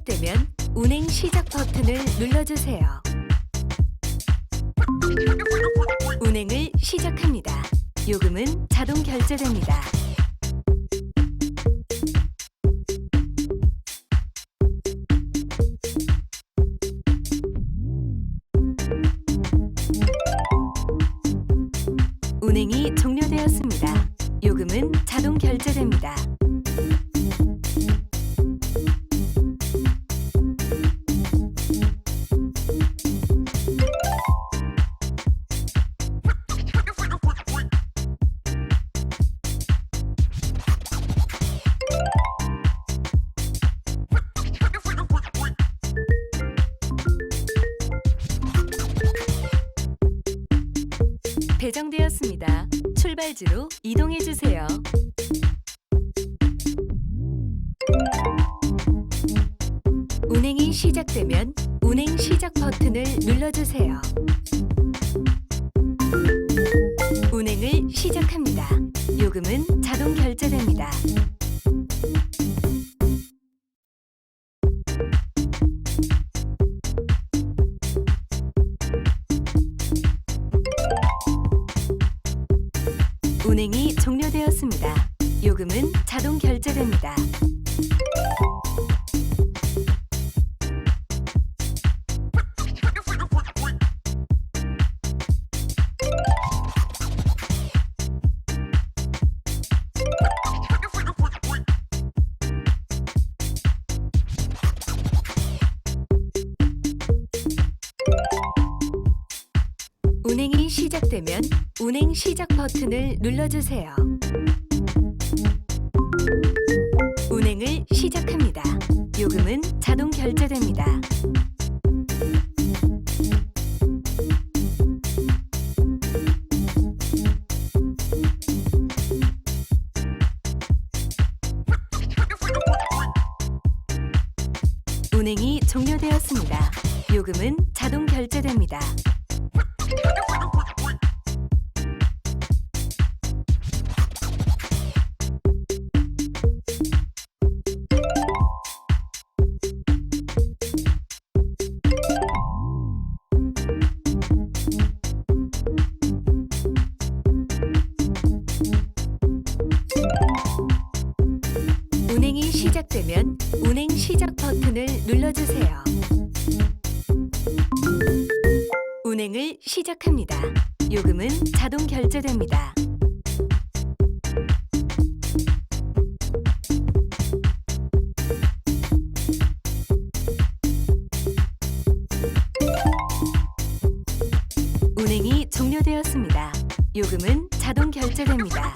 시작되면 운행 시작 버튼을 눌러주세요. 운행을 시작합니다. 요금은 자동 결제됩니다. 운행이 종료되었습니다. 요금은 자동 결제됩니다. 배정되었습니다. 출발지로 이동해 주세요. 운행이 시작되면 운행 시작 버튼을 눌러주세요. 운행을 시작합니다. 요금은 자동 결제됩니다. 종료되었습니다. 요금은 자동 결제됩니다. 시작되면 운행 시작 버튼을 눌러주세요. 운행을 시작합니다. 요금은 자동 결제됩니다. 운행이 종료되었습니다. 요금은 자동 결제됩니다. 운행이 시작되면 운행 시작 버튼을 운행을 시작합니다. 요금은 자동 결제됩니다. 운행이 종료되었습니다. 요금은 자동 결제됩니다.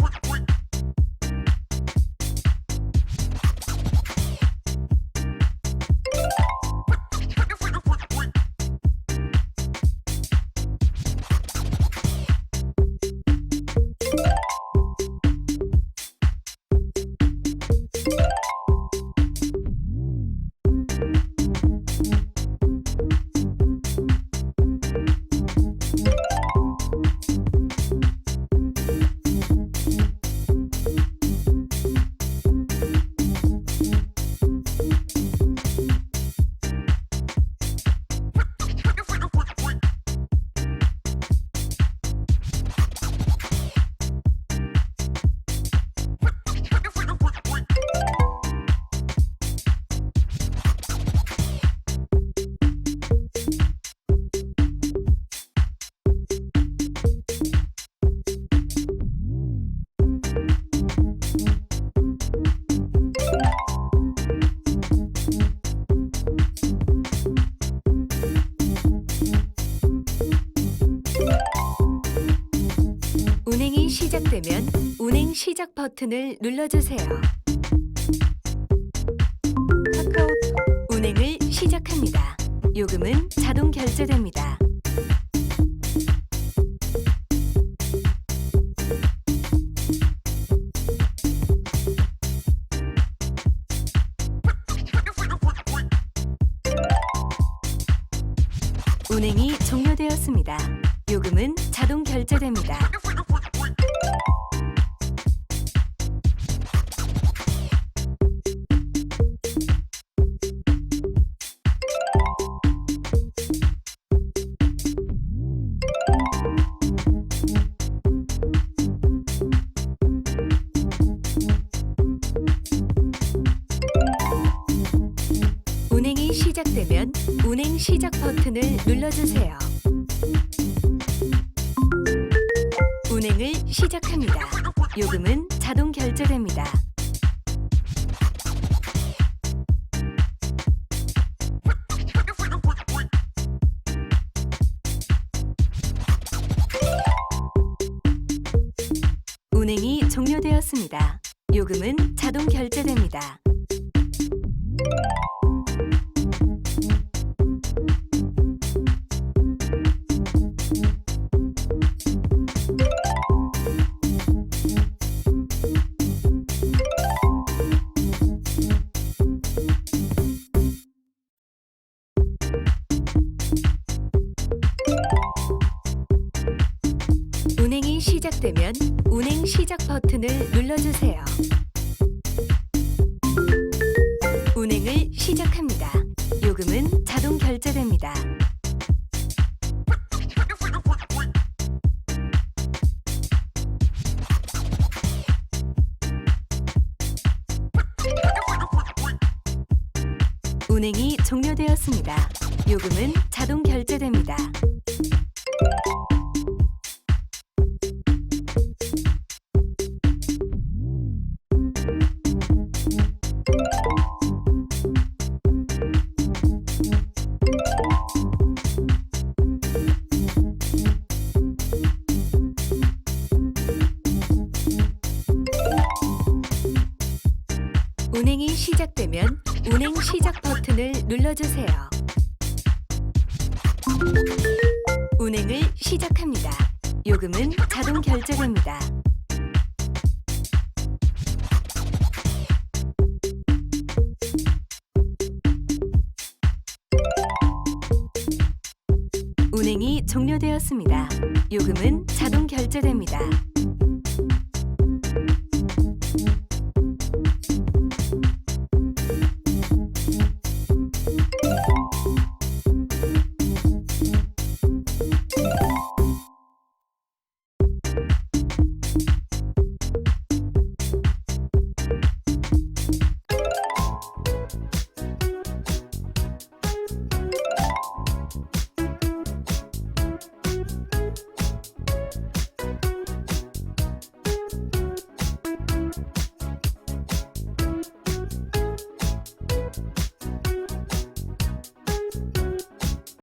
운행이 시작되면 운행 시작 버튼을 눌러주세요. 운행을 시작합니다. 요금은 자동 결제됩니다. 운행이 종료되었습니다. 요금은 자동 결제됩니다. 시작되면 운행 시작 버튼을 눌러주세요. 운행을 시작합니다. 요금은 자동 결제됩니다. 운행이 종료되었습니다. 요금은 자동 결제됩니다. 시작되면 운행 시작 버튼을 눌러주세요. 운행을 시작합니다. 요금은 자동 결제됩니다. 운행이 종료되었습니다. 요금은 자동 결제됩니다. 버튼을 눌러주세요. 운행을 시작합니다. 요금은 자동 결제됩니다. 운행이 종료되었습니다. 요금은 자동 결제됩니다.